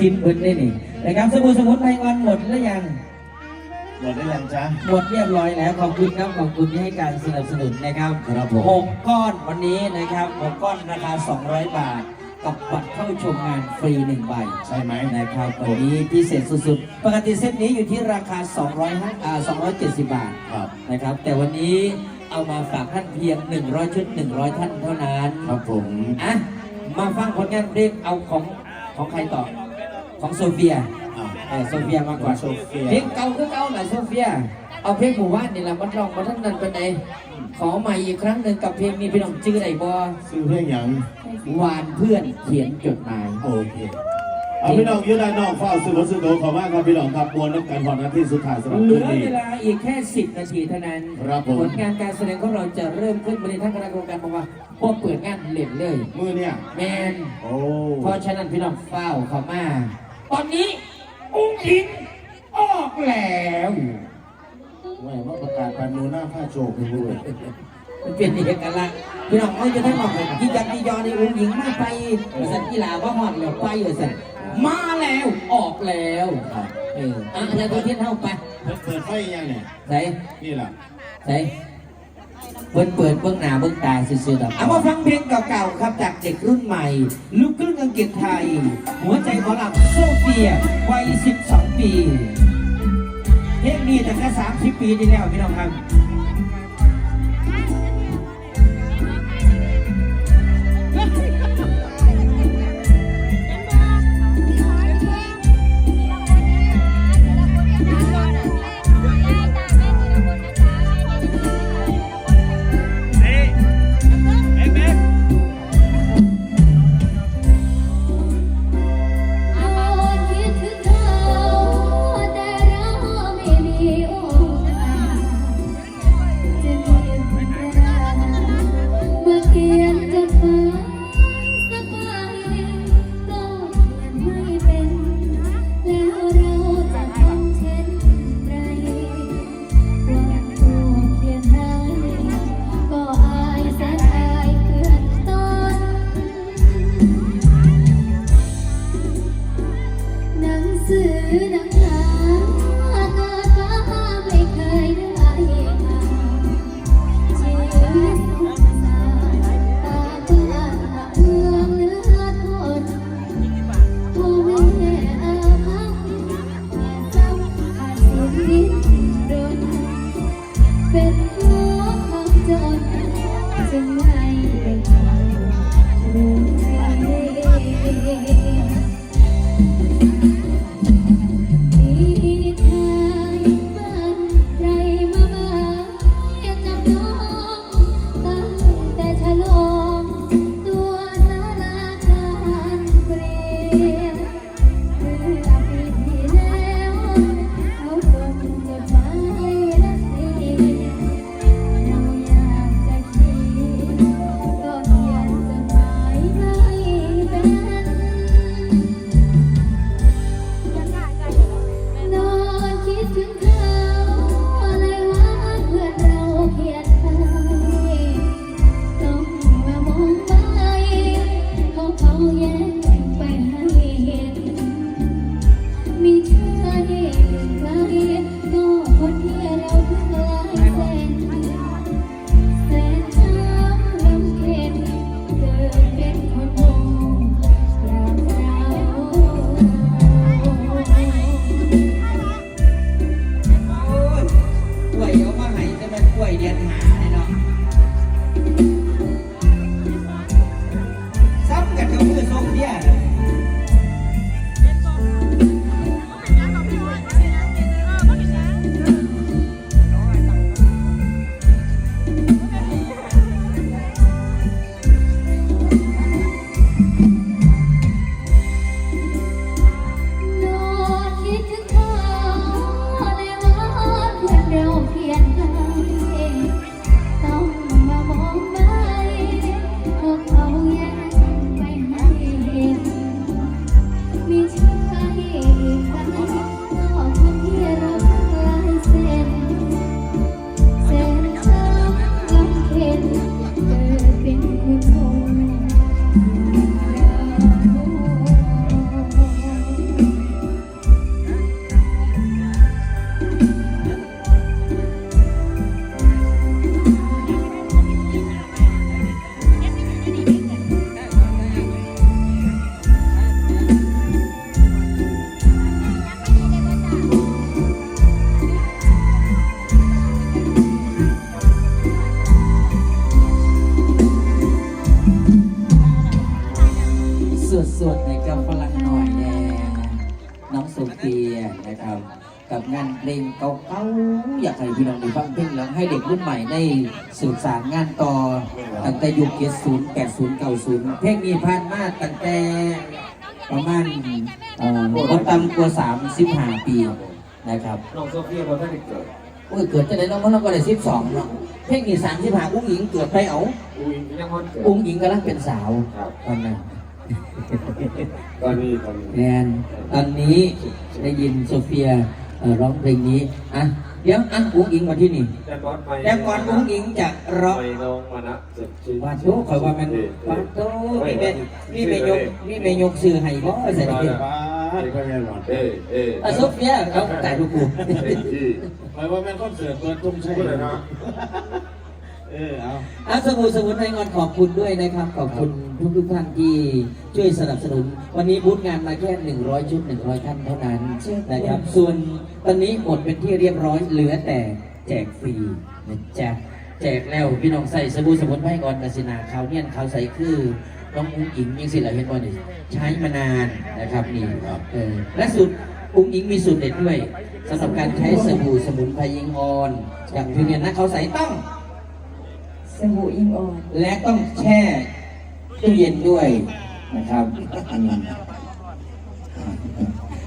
กินเบิดได้นี่นะครับสมุนสมุนไพรออนหมดแล้วยัง หมดได้ยังจ๊ะ หมดเรียบร้อยแล้วขอบคุณครับขอบคุณที่ให้การสนับสนุนนะครับครับผม หกก้อนวันนี้นะครับหกก้อนราคา 200 บาท กับบัตรเข้าชมงานฟรีหนึ่งใบใช่ไหมนะครับวันนี้พิเศษสุดๆ ปกติเซตนี้อยู่ที่ราคา 200อ่า270 บาทครับ นะครับ แต่วันนี้เอามาฝากท่านเพียง 100 ชุด 100 ท่านเท่านั้น ครับผม อะ มาฟังผลงานเพลงเอาของ ของใครต่อ ของโซเฟียอะเออโซเฟียมาก่อนโซเฟีย เพลงเก่าคือเก่าแหละโซเฟีย เอาเพลงหมู่บ้านนี่แหละมันร้องมาทั้งนั้นเป็นไงขอใหม่อีกครั้งหนึ่งกับเพลงนี้พี่น้องชื่ออะไรบอซื้อเพลงหยัง วานเพื่อนเขียนจดหมาย โอเค เอาพี่น้องอยืดได้นอกเฝ้าสุดสุดโดขอมากครับพี่น้องครับมวลน้ำกันพอนาที่สุดท้ายสำหรับเหลืคืนอนี้ เวลาอีกแค่ 10 นาทีเท่านั้นครับผม ผลงานการแสดงของเราจะเริ่มขึ้นบริษัททางคณะกรรมการบอกว่าพวกเปิดงานเล่นเลยมือเนี่ย แมนโอ้เพราะฉะนั้นพี่น้องเฝ้าเข้ามาตอนนี้อุ้งอิงออกแล้วแม่ว่าประกาศปานนูหน้าผ้าโชคให้ด้วยมันเป็นเอกลักษณ์พี่น้องไม่จะได้มาเป็นยี่ยักยี่ยอในอุ้งอิงไม่ไปสันกีฬาว่าหอดแล้วไปเลยสัน มาแล้วออกแล้วครับเอออะแล้วตัวเทียนเท่าไปเปิดเปิดไฟยังเนี่ยใส่นี่แหละใส่เปิดเปิดเบื้องหน้าเบื้องตาซื่อๆดอกเอามาฟังเพลงเก่าๆครับจากเด็กรุ่นใหม่ ลูกครึ่งอังกฤษไทย หัวใจหมอลำโซเฟียวัย 12 ปีเพลงนี้แต่แค่30 ปีที่แล้วพี่น้องครับ กับงานเพลงเก่าๆอยากให้พี่น้องได้ฟังเพลงแล้วให้เด็กรุ่นใหม่ได้สืบสานงานต่อตั้งแต่ยุคเจ็ดศูนย์แปดศูนย์เก้าศูนย์เพลงนี้ผ่านมาตั้งแต่ประมาณเอ่อบ่ต่ำกว่าสามสิบห้าปีนะครับน้องโซเฟียเขาได้เกิดโอ้ยเกิดจะได้น้องเพราะน้องก็ได้สิบสองเนาะเพลงนี้สามสิบห้าอุ้งหญิงเกิดไปเอาอุ้ยยังคนเกิดอุ้งหญิงกำลังเป็นสาวครับตอนนั้นตอนนี้ตอนนี้แนนตอนนี้ได้ยินโซเฟีย เอ่อร้องเพลงนี้อะเดี๋ยวอะอุ้งอิงมาที่นี่แต่ก่อนไปแต่ก่อนอุ้งอิงจะร้องไปน้องมานะเจ็บชื่อว่าโตคอยว่ามันว่าโตมีเมมีเมยกมีเมยกสื่อให้บ่ใส่มาดิแล้วป้าที่ก็ยังหวานเอ้เอ้อะโซเฟียเอาแต่ลูกกูเอ้ที่ไปว่าแม่นคอนเสิร์ตเปิดทุ่งใช่พูดเลยนะ เออเอาอะสมุนสมุนไพรงอนขอบคุณด้วยนะครับ ขอบคุณทุกทุกๆท่านที่ช่วยสนับสนุน วันนี้บูธงานมาแค่ 100 ชุด 100 ท่านเท่านั้นนะครับ ส่วนตอนนี้หมดเป็นที่เรียบร้อยเหลือแต่แจกฟรีนะจ๊ะแจกแล้วพี่น้องใส่สบู่สมุนไพรก่อนกสินาขาวเนี่ยนขาวใสคือน้องอุ้งอิงยังสิละเห็นบ่นี่ใช้มานานนะครับนี่เออและสูตรอุ้งอิงมีสูตรเด็ดด้วยสำหรับการใช้สบู่สมุนไพรยิงออนอย่างพี่เนี่ยนะเขาใสต้อง สบู่อิงออน และต้องแช่ตู้เย็นด้วยนะครับอืม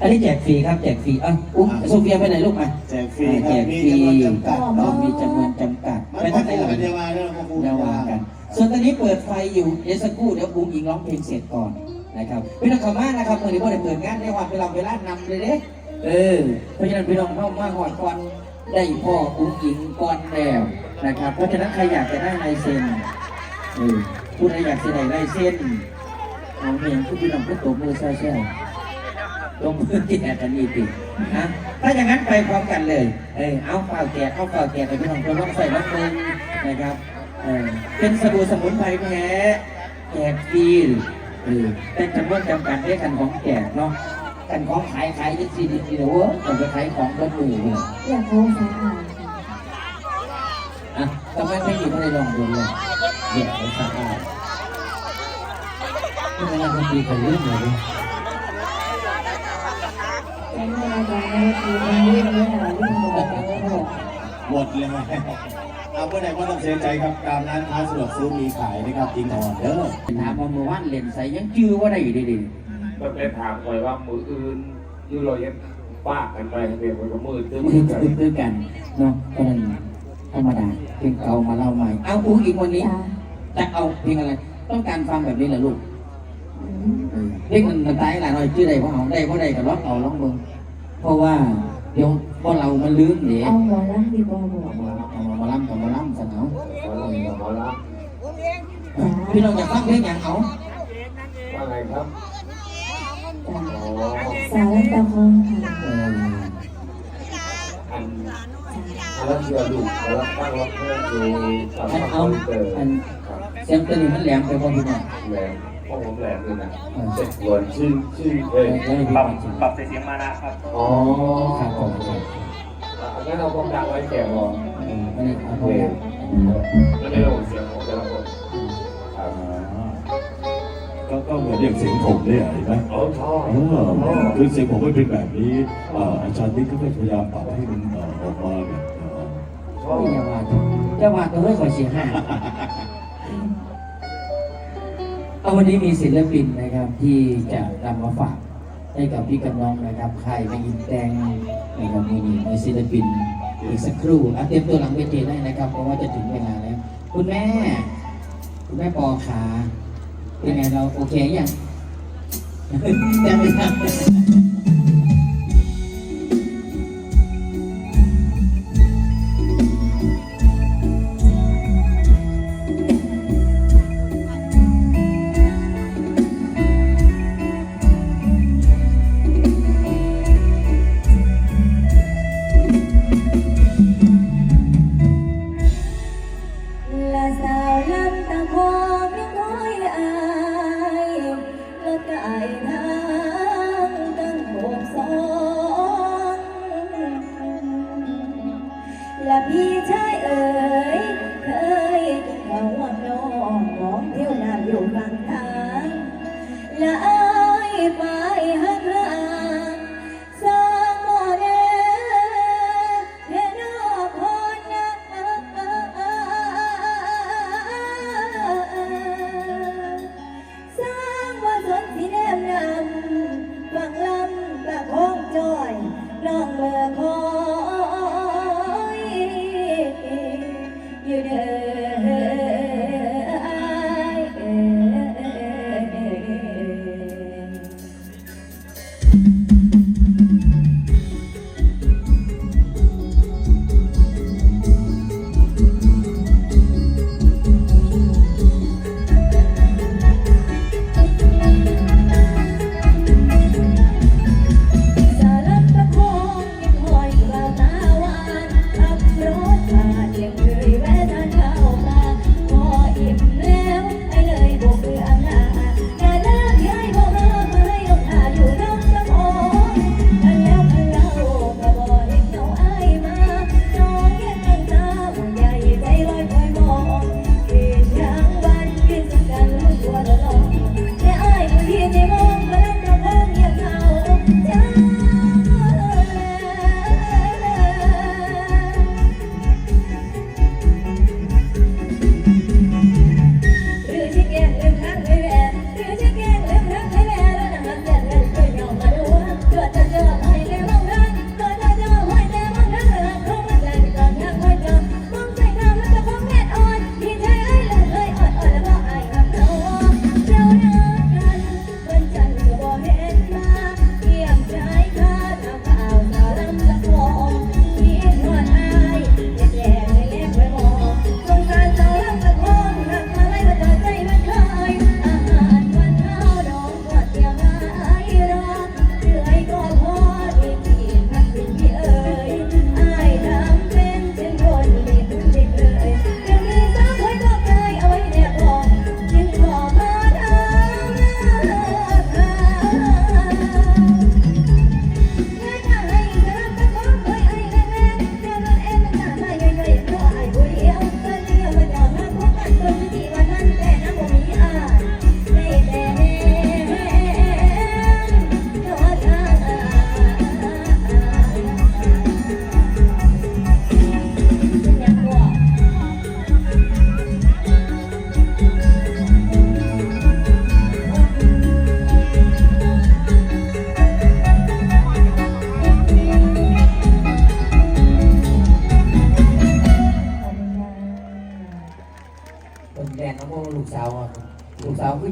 อันนี้แจกฟรีครับแจกฟรีอะอุ๊ยโซเฟียไปไหนลูกมาแจกฟรีคแจรับ กมีฟรีจำนวนจำกัดเราเนาะมีจำนวนจำกัดมันไปก็ทางไหนคู่ล่ะกันเดียวมาเรื่องของคู่เดี๋ยวว่ากัน ส่วนตอนนี้เปิดไฟอยู่เดี๋ยวสักครู่เดี๋ยวบุ้งอิงร้องเพลงเสร็จก่อนนะครับพี่น้องเข้ามานะครับเมื่อนี้พ่อได้เปิดงานในวันเวลาเวลานำเลยเด้เออเพราะฉะนั้นพี่น้องเข้ามาหอดก่อนได้พ่อบุ้งอิงก่อนแล้ว นะครับ เพราะฉะนั้นใครอยากจะได้ลายเซ็นเออผู้ใดอยากเสนอลายเส้นเอาเมียงผู้พี่น้องก็ตบมือแช่ๆตบมือที่แอดกันนี่ติดนะถ้าอย่างนั้นไปพร้อมกันเลย เออเอาเปล่าแกะเอาเปล่าแกะไปพี่น้องคนต้องใส่น้ำมันนะครับ เออเป็นสบู่สมุนไพรแท้แจกฟรีเออเป็นจำนวนจำกัดได้กันของแจกเนาะกันของขายขายยังสี่ดีเดียวเว้ยแต่ไปขายของก็ดูเลยอยากโค้งสาขา อะทำไมไม่หยิบให้ลองดูเลยเดี๋ยวไปสักการนี่มันยังดีกว่าเรื่องเลยแจ้งเลาการนเมื่อไหร่เล้วหมดเลยเอาเมื่อไหร่ก็ต้องเสียใจครับตามร้านค้าสะดวกซื้อมีขายนะครับจริงอ่อนเด้อถามว่าเมื่อวานเล่นใส่ยังจื้อว่าได้อยู่ดีมันเป็นถามคอยว่ามืออื่นยูโรยันป้ากันไปเรียกว่ามือตื้อมือตื้อกันเนาะเพราะนั้น ธรรมดาเพลงเก่ามาเล่าใหม่เอาอุ้งอีกวันนี้ จ้าจะเอาเพลงอะไร ต้องการฟังแบบนี้เหรอลูกอืมเพลงมันมันตายหลายหน่อยชื่อใดเพราะเอาได้เพราะใดก็ร้องเอาร้องเบิ่งเพราะว่าเดี๋ยวพอเรามันลืมเดี๋ยวเอาหมอลำดีกว่าหมอเอามาเอามาล่ำเอามาล่ำสนเอาหมอลำหมอลพี่น้องอยากฟังเพลงอย่างเอาำว่าไงครับจ้า อ๋อสาวตะคองค่ะ อันนั้นเชื่อดูแล้วตั้งรับเพื่อนดูสามอันคเอานเจออันครับเสียงตัวนี้มันแหลมไปพอพี่น้องแหลมพวกผมแหลมเลยนะเจ็ดส่วนชื่อชื่อเอ้เอยอปรับปรับเสียงมานะครับอ๋อครับผมครับอันนั้นเอาความดังไว้แก่รอเอออันนี้เอาโอพอเคแล้วไม่ได้ลงเสียงของแต่ละคนครับก็ก็เหมือนอย่างเสียงผมเนี่ยเห็นไหมอ๋อชอบเออคือเสียงผมไม่เป็นแบบนี้เอ่ออาจารย์นี่ก็พยายามปรับให้มันเอ่อออกมาแบบ เอ่ยาว่าจะว่าตัวให้คอยเสียห้าเอาวันนี้มีศิลปินนะครับที่จะนำมาฝากให้กับพี่กับน้องนะครับใครในยินแดงนะครับมีมีศิลปินอีกสักครู่เตรียมตัวหลังเวทีได้นะครับ เพราะว่าจะถึงเวลาแล้ว คุณแม่ คุณแม่ปอขาเป็นไงเราโอเคยังแต่ไม่ทำ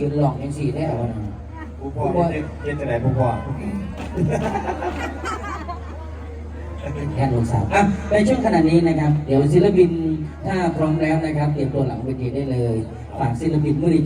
ยืนหลอกยังสีได้หรวันะผู้พ่อเฮ็ดเฮ็ดจะไหนผู้พ่อแค่ลูกสาวในช่วงขณะนี้นะครับ เดี๋ยวศิลปินถ้าพร้อมแล้วนะครับ เตรียมตัวหลังเวทีได้เลย ฝากศิลปินมือดี